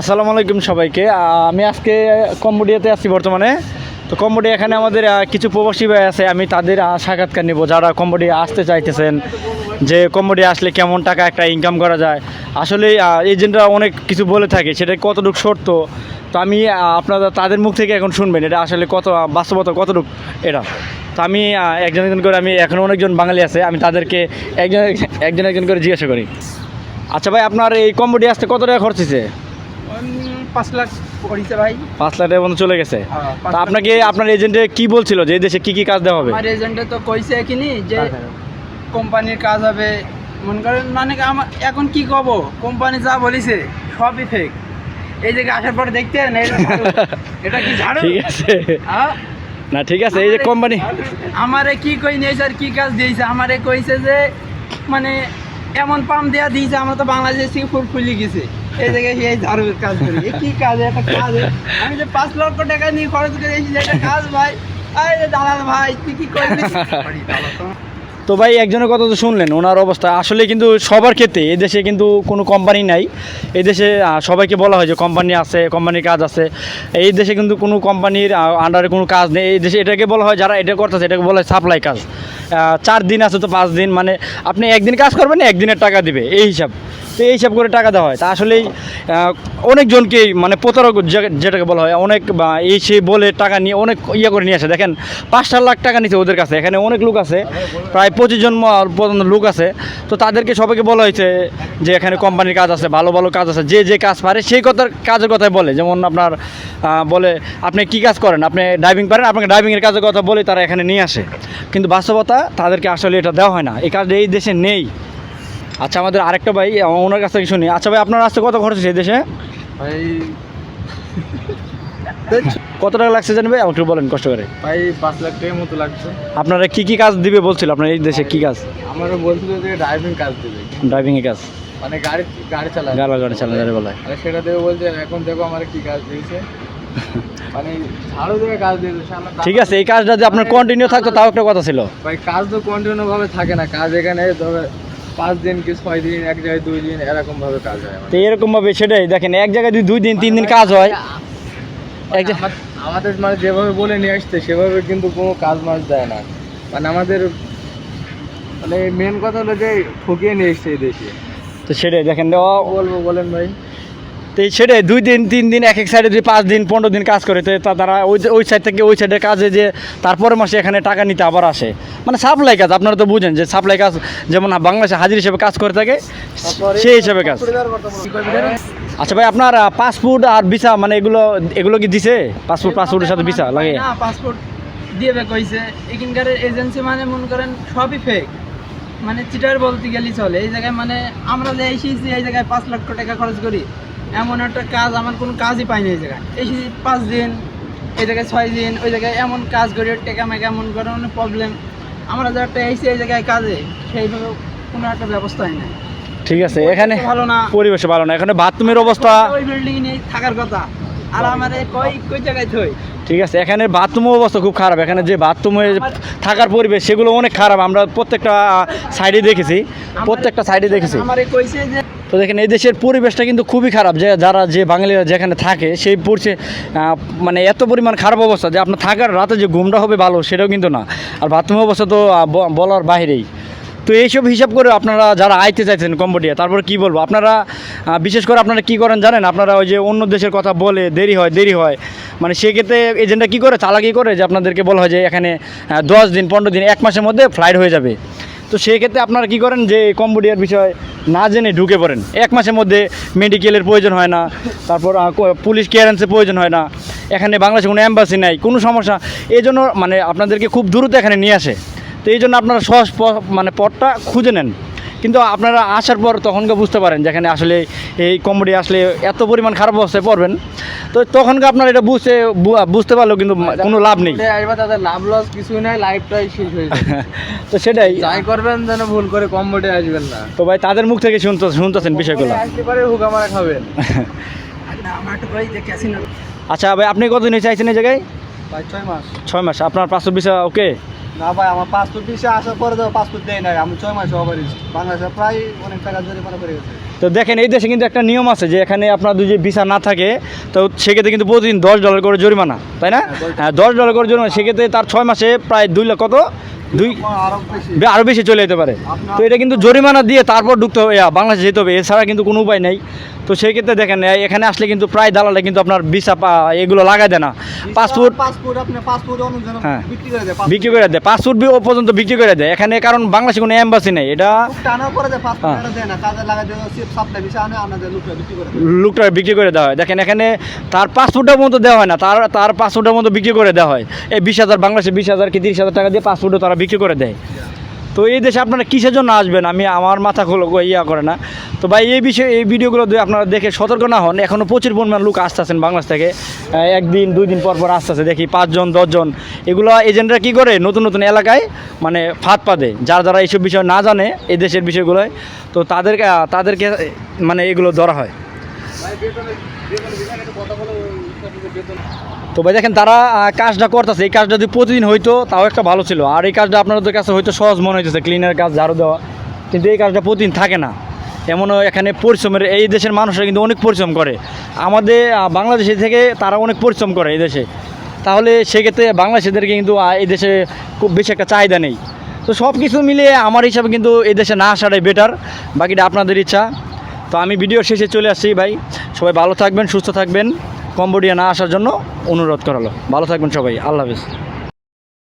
আসসালামু আলাইকুম সবাইকে। আমি আজকে কম্বোডিয়াতে আছি বর্তমানে। তো কম্বোডিয়া এখানে আমাদের কিছু প্রবাসী ভাই আছে, আমি তাদের সাক্ষাৎকার নিব। যারা কম্বোডিয়া আসতে চাইতেছেন, যে কম্বোডিয়া আসলে কেমন টাকা একটা ইনকাম করা যায়। আসলে এজেন্টরা অনেক কিছু বলে থাকে, সেটা কতটুকু সত্য? তো আমি আপনারা তাদের মুখ থেকে এখন শুনবেন, এটা আসলে কত বাস্তবতা কতটুকু এটা? তো আমি একজন একজন করে, আমি এখন অনেকজন বাঙালি আছে, আমি তাদেরকে একজন একজন একজন করে জিজ্ঞাসা করি। আচ্ছা ভাই, আপনার এই কম্বোডিয়া আসতে কত টাকা খরচ পাঁচ লাখ করেছে ভাই। পাঁচ লাখ টাকার মতো চলে গেছে? হ্যাঁ, তা আপনাকে আপনার এজেন্টে কি বলছিল যে এই দেশে কি কি কাজ দেওয়া হবে? আমার এজেন্টে তো কইছে কিনি যে কোম্পানির কাজ হবে। মনে করেন মানে কি আমার এখন কি কব? কোম্পানি যা বলিছে সবই ফেক এই জায়গায় আসার পরে যে ঝাড়ু। এটা কি ঝাড়ু? ঠিক আছে। হ্যাঁ? না ঠিক আছে এই যে কোম্পানি আমারে কি কই নিয়েছে আর কি কাজ দিয়েছে? আমারে কইছে যে মানে এমন পাম দেয়া দিয়েছে আমরা তো বাংলাদেশ থেকে ফুল ফুলি গেছে। তো ভাই, একজনের কথা তো শুনলেন, ওনার অবস্থা। আসলে কিন্তু সবার ক্ষেত্রে এই দেশে কিন্তু কোনো কোম্পানি নাই। এদেশে সবাইকে বলা হয় যে কোম্পানি আছে কোম্পানির কাজ আছে। এই দেশে কিন্তু কোনো কোম্পানির আন্ডারে কোনো কাজ নেই। এই দেশে এটাকে বলা হয়, যারা এটা করতেছে, এটাকে বলা হয় সাপ্লাই কাজ। চার দিন আছে তো পাঁচ দিন মানে আপনি একদিন কাজ করবেন, একদিনের টাকা দিবে, এই হিসাব। তো এই করে টাকা দেওয়া হয়। তা আসলেই অনেকজনকেই মানে প্রতারক যেটাকে বলা হয়, অনেক এই সে বলে টাকা নিয়ে অনেক ইয়ে করে নিয়ে আসে। দেখেন পাঁচ সাত লাখ টাকা নিচ্ছে ওদের কাছে। এখানে অনেক লোক আছে, প্রায় পঁচিশ জন পর্যন্ত লোক আছে। তো তাদেরকে সবাইকে বলা হয়েছে যে, এখানে কোম্পানির কাজ আছে, ভালো ভালো কাজ আছে। যে যে কাজ পারে, সেই কথার, কাজের কথাই বলে। যেমন আপনার বলে, আপনি কি কাজ করেন? আপনি ড্রাইভিং পারেন, আপনাকে ড্রাইভিংয়ের কাজের কথা বলে তারা এখানে নিয়ে আসে। কিন্তু বাস্তবতা তাদেরকে আসলে এটা দেওয়া হয় না। এই কাজ এই দেশে নেই। আচ্ছা আমাদের আরেকটা ভাই ওনার কাছ থেকে শুনি। আচ্ছা ভাই আপনার আসতে কত খরচ হয়েছে এই দেশে? ভাই কত টাকা লাগছে জানেন ভাই? আমাকে একটু বলেন কষ্ট করে। ভাই পাঁচ লাখ টাকার মতো লাগছে। আপনারা কি কি কাজ দিবে বলছিল? আপনার এই দেশে কি কাজ? আমারও বলছিল যে ড্রাইভিং কাজ দেবে। ড্রাইভিংয়ের কাজ। মানে গাড়ি গাড়ি চালায়। গাড়ি গাড়ি চালানো বলা হয় আরে সেটা দেবে বলছে এখন দেখো আমার কি কাজ দিয়েছে। মানে ঠিক আছে এই কাজটা যদি আপনার কন্টিনিউ থাকতো তাও একটা কথা ছিল। ভাই কাজ তো কন্টিনিউ ভাবে থাকে না। কাজ এখানে ধরো পাঁচ দিন কি ছয় দিন এক জায়গায় দুই দিন এরকম ভাবে কাজ হয় তো সেটাই। দেখেন এক জায়গায় যদি দুই দিন তিন দিন কাজ হয় এক আমাদের মানে যেভাবে বলে নিয়ে আসছে সেভাবে কিন্তু কোনো কাজ মাছ দেয় না। মানে আমাদের মানে মেন কথা হলো যে ঠকিয়ে নিয়ে এসছে এই দেশে। তো সেটাই দেখেন বলব বলেন ভাই? তো এই সেটাই দুই দিন তিন দিন এক এক সাইডে যদি পাঁচ দিন পনেরো দিন কাজ করে তো তারা ওই ওই সাইড থেকে ওই সাইডের কাজে যে তারপরে মাসে এখানে টাকা নিতে আবার আসে। মানে সাপ্লাই কাজ আপনারা তো বুঝেন যে সাপ্লাই কাজ যেমন বাংলাদেশে হাজির হিসেবে কাজ করে থাকে সেই হিসেবে কাজ। আচ্ছা ভাই আপনার পাসপোর্ট আর ভিসা মানে এগুলো এগুলো কি দিছে? পাসপোর্ট পাসপোর্টের সাথে ভিসা লাগে? পাসপোর্ট দিয়ে কইছে। এখানকার এজেন্সি মানে মনে করেন সবই ফেক মানে চিটার বলতে গেলেই চলে। এই জায়গায় মানে আমরা যে এসেছি এই জায়গায় পাঁচ লক্ষ টাকা খরচ করি। এমন একটা কাজ আমার কোনো কাজই পাইনি এই জায়গায়। এসেছি পাঁচ দিন এই জায়গায় ছয় দিন ওই জায়গায় এমন কাজ করি টেকা মেকা এমন করে অনেক প্রবলেম আমরা যে একটা এসেছি এই জায়গায় কাজে সেইভাবে কোনো একটা ব্যবস্থাই না ঠিক আছে এখানে ভালো না। পরিবেশে ভালো না। এখানে বাথরুমের অবস্থা ওই বিল্ডিং নিয়ে থাকার কথা। আর আমার কই কই জায়গায় থই? ঠিক আছে এখানে বাথরুমের অবস্থা খুব খারাপ। এখানে যে বাথরুমে থাকার পরিবেশ সেগুলো অনেক খারাপ। আমরা প্রত্যেকটা সাইডে দেখেছি। প্রত্যেকটা সাইডে দেখেছি। আমারে কইছে যে তো দেখেন, এই দেশের পরিবেশটা কিন্তু খুবই খারাপ। যে যারা যে বাঙালিরা যেখানে থাকে, সেই পড়ছে মানে এত পরিমাণ খারাপ অবস্থা যে আপনার থাকার রাতে যে ঘুমটা হবে ভালো, সেটাও কিন্তু না। আর বাথরুম অবস্থা তো বলার বাইরেই। তো এইসব হিসাব করে আপনারা যারা আইতে চাইছেন কম্বোডিয়া, তারপর কি বলব? আপনারা বিশেষ করে আপনারা কি করেন জানেন? আপনারা ওই যে অন্য দেশের কথা বলে দেরি হয় দেরি হয়। মানে সেক্ষেত্রে এজেন্টটা কী করে? চালাকি করে যে আপনাদেরকে বলা হয় যে এখানে দশ দিন, পনেরো দিন, এক মাসের মধ্যে ফ্লাইট হয়ে যাবে। তো সেক্ষেত্রে আপনারা কী করেন যে কম্বোডিয়ার বিষয় না জেনে ঢুকে পড়েন। এক মাসের মধ্যে মেডিকেলের প্রয়োজন হয় না, তারপর পুলিশ ক্লিয়ারেন্সের প্রয়োজন হয় না। এখানে বাংলাদেশে কোনো অ্যাম্বাসি নাই, কোনো সমস্যা। এই জন্য মানে আপনাদেরকে খুব দ্রুত এখানে নিয়ে আসে। তো এই জন্য আপনারা সহজ মানে পথটা খুঁজে নেন। কিন্তু আপনারা আসার পর তখনকে বুঝতে পারেন যেখানে আসলে এই কমেডি আসলে এত পরিমাণ খারাপ অবস্থায় পড়বেন। তো তখনকে আপনারা এটা বুঝতে বুঝতে পারলেও কিন্তু কোনো লাভ নেই। আসবে তাদের লাভ লস কিছুই নাই লাইফটাই শেষ হয়ে তো সেটাই। যাই করবেন যেন ভুল করে কম বোর্ডে আসবেন না। তো ভাই তাদের মুখ থেকে শুনতে শুনতেছেন বিষয়গুলো। আসতে পারে হুকা মারা খাবেন আচ্ছা ভাই আপনি কতদিন চাইছেন এই জায়গায়? ছয় মাস। ছয় মাস আপনার পাসপোর্ট ভিসা ওকে না ভাই আমার পাসপোর্ট বিষয়ে আসার পরে তো পাসপোর্ট দেয় নাই। আমি ছয় মাস হবার বাংলাদেশে প্রায় অনেক টাকা জরিমানা করে গেছে। তো তো দেখেন এই দেশে কিন্তু একটা নিয়ম আছে যে এখানে আপনার যদি ভিসা না থাকে তো সেক্ষেত্রে কিন্তু প্রতিদিন দশ ডলার করে জরিমানা তাই না? হ্যাঁ দশ ডলার করে জরিমানা সেক্ষেত্রে তার ছয় মাসে প্রায় দুই লাখ কত? দুই আরও বেশি বে- আরও বেশি চলে যেতে পারে। তো এটা কিন্তু জরিমানা দিয়ে তারপর ঢুকতে হবে। বাংলাদেশে যেতে হবে। এছাড়া কিন্তু কোনো উপায় নেই। তো সেই ক্ষেত্রে দেখেন এখানে আসলে কিন্তু প্রায় দালালে কিন্তু আপনার ভিসা এগুলো লাগাই দেয় না। পাসপোর্ট হ্যাঁ। বিক্রি করে দেয় পাসপোর্ট। বি- ও পর্যন্ত বিক্রি করে দেয়। এখানে কারণ বাংলাদেশে কোনো অ্যাম্বাসি নেই। এটা হ্যাঁ। লোকটা বিক্রি করে লুকটা বিক্রি করে দেওয়া হয়। দেখেন এখানে তার পাসপোর্টের মতো দেওয়া হয় না। তার তার পাসপোর্টের মতো বিক্রি করে দেওয়া হয়। এই বিশ হাজার বাংলাদেশে বিশ হাজার কি তিরিশ হাজার টাকা দিয়ে পাসপোর্টও তারা বিক্রি করে দেয়। তো এই দেশে আপনারা কিসের জন্য আসবেন? আমি আমার মাথা খোলো ইয়া করে না। তো ভাই, এই বিষয়ে, এই ভিডিওগুলো আপনারা দেখে সতর্ক না হন এখনও প্রচুর পরিমাণ লোক আসতেছেন বাংলাদেশ থেকে। একদিন, দুই দিন পর পর আসতেছে দেখি পাঁচজন, দশজন। এগুলো এজেন্টরা কি করে? নতুন নতুন এলাকায় মানে ফাঁদ পাদে। যারা যারা এইসব বিষয় না জানে, এই দেশের বিষয়গুলোয়, তো তাদেরকে তাদেরকে মানে এগুলো ধরা হয়। তো ভাই দেখেন, তারা কাজটা করতেছে। এই কাজটা যদি প্রতিদিন হইতো, তাও একটা ভালো ছিল। আর এই কাজটা আপনাদের কাছে হয়তো সহজ মনে হইতেছে ক্লিনার কাজ, ঝাড়ু দেওয়া। কিন্তু এই কাজটা প্রতিদিন থাকে না। এমনও এখানে পরিশ্রমের, এই দেশের মানুষরা কিন্তু অনেক পরিশ্রম করে। আমাদের বাংলাদেশে থেকে তারা অনেক পরিশ্রম করে এই দেশে। তাহলে সেক্ষেত্রে বাংলাদেশিদেরকে কিন্তু এই দেশে খুব বেশি একটা চাহিদা নেই। তো সব কিছু মিলিয়ে আমার হিসাবে কিন্তু এই দেশে না আসাটাই বেটার বাকিটা আপনাদের ইচ্ছা। তো আমি ভিডিও শেষে চলে আসছি ভাই। সবাই ভালো থাকবেন, সুস্থ থাকবেন। কম্বোডিয়া না আসার জন্য অনুরোধ করালো। ভালো থাকবেন সবাই। আল্লাহ হাফিজ।